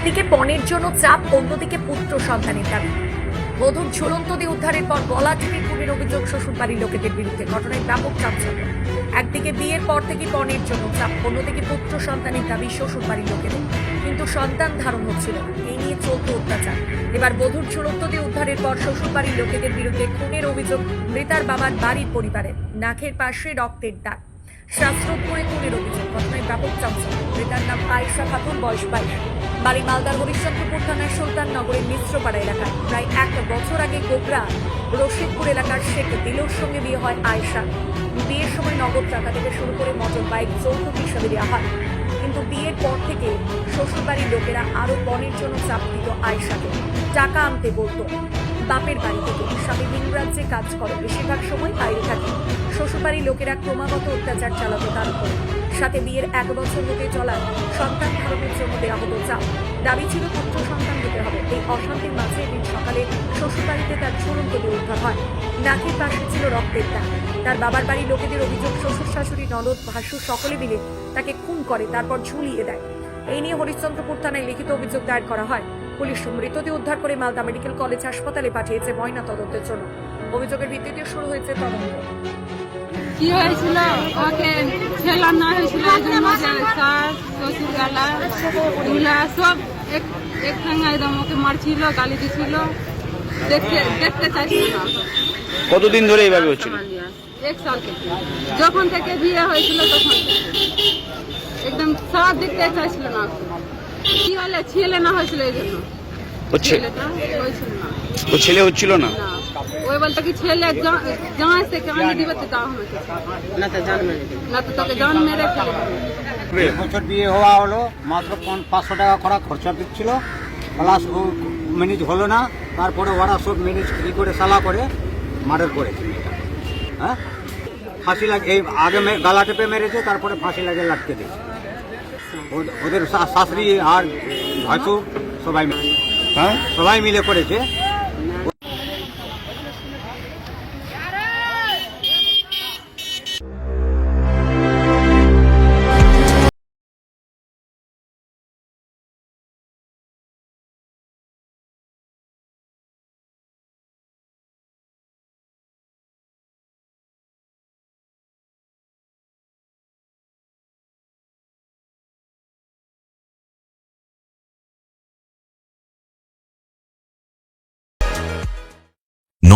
একদিকে পণের জন্য চাপ, অন্যদিকে পুত্র সন্তানের দাবি। বধূর ঝুলন্ত দিয়ে উদ্ধারের পর গলা টিপে খুনের অভিযোগ শ্বশুরবাড়ির লোকেদের বিরুদ্ধে ঘটনায় ব্যাপক চাপ চাঞ্চল্য একদিকে বিয়ের পর থেকে পণের জন্য চাপ, অন্যদিকে পুত্র সন্তানের দাবি শ্বশুরবাড়ির লোকেদের। কিন্তু সন্তান ধারণ হচ্ছিল এই নিয়ে চলত অত্যাচার। এবার বধূর ঝুলন্ত দিয়ে উদ্ধারের পর শ্বশুরবাড়ির লোকেদের বিরুদ্ধে খুনের অভিযোগ মৃতার বাবার বাড়ির পরিবারে নাকের পাশে রক্তের দাগ। শাস্ত্রপুরে খুনের অভিযোগ। ঘটনায় ব্যাপক চাঞ্চল্য মৃতার নাম আয়েশা খাতুন বয়স বাইশ। বাড়ি মালদার হরিশ্চন্দ্রপুর থানার সুলতান নগরের মিশ্রপাড়া এলাকায়। প্রায় এক বছর আগে গোবরা রশিদপুর এলাকার শেখ দিলোর সঙ্গে বিয়ে হয় আয়েশা। বিয়ের সময় নগদ টাকা থেকে শুরু করে মোটর বাইক যৌতুক হিসাবে দেওয়া হয়। কিন্তু বিয়ের পর থেকে শ্বশুরবাড়ির লোকেরা আরও বনের জন্য চাপ দিত আয়েশাকে। টাকা আনতে বলতো। বাপের বাড়ি থেকে স্বামী ভিন রাজ্যে কাজ করে, বেশিরভাগ সময় বাইরে থাকে। শ্বশুরবাড়ির লোকেরা ক্রমাগত অত্যাচার চালাতো তার উপর। সাথে বিয়ের এক বছর হতে চলার সন্তান ধারণের জন্য দেওয়া হতো চাপ। দাবি ছিল পুত্র সন্তান দিতে হবে। এই অশান্তির মাঝে দিন সকালে শ্বশুরবাড়িতে তার দিয়ে উদ্ধার হয়। নাকের পাশে ছিল রক্তের দাগ। তার বাবার বাড়ির লোকেদের অভিযোগ, শ্বশুর শাশুড়ি, ননদ, ভাসু সকলে মিলে তাকে খুন করে, তারপর ঝুলিয়ে দেয়। এই নিয়ে হরিশ্চন্দ্রপুর থানায় লিখিত অভিযোগ দায়ের করা হয়। পুলিশ মৃতদেহ উদ্ধার করে মালদা মেডিকেল কলেজ হাসপাতালে পাঠিয়েছে ময়না তদন্তের জন্য। অভিযোগের ভিত্তিতে শুরু হয়েছে তদন্ত। কি হয়েছিল? ওকে ছেলে না হয়েছিল এই জন্য যে শাস শ্বশুর গালা সব এক একসঙ্গে একদম ওকে মারছিল গালি দিছিল। দেখতে দেখতে চাইছিল। না কতদিন ধরে এইভাবে হচ্ছিল? এক সাল থেকে। যখন থেকে বিয়ে হয়েছিল তখন। একদম সব দেখতে চাইছিল না। কি হলে ছেলে না হয়েছিল এই জন্য? হচ্ছে ছেলেটা হয়েছিল না। ও ছেলে হচ্ছিল না। না ওই বলতে কি ছেলে জামাই থেকে আনি দিবে তো দাও আমাকে। না তো তোকে জান মেরে ফেলবে এক বছর বিয়ে হওয়া হলো মাত্র পাঁচশো টাকা করা খরচা দিচ্ছিল। প্লাস ও ম্যানেজ হলো না তারপরে ওরা সব ম্যানেজ কী করে সালা করে মার্ডার করেছে। হ্যাঁ? ফাঁসি লাগে এই আগে মে- গালা টেপে মেরেছে তারপরে ফাঁসি লাগে লাটকে দিয়েছে। ওদের শাশুড়ি আর ভাসু সবাই মিলে। হ্যাঁ? সবাই মিলে করেছে।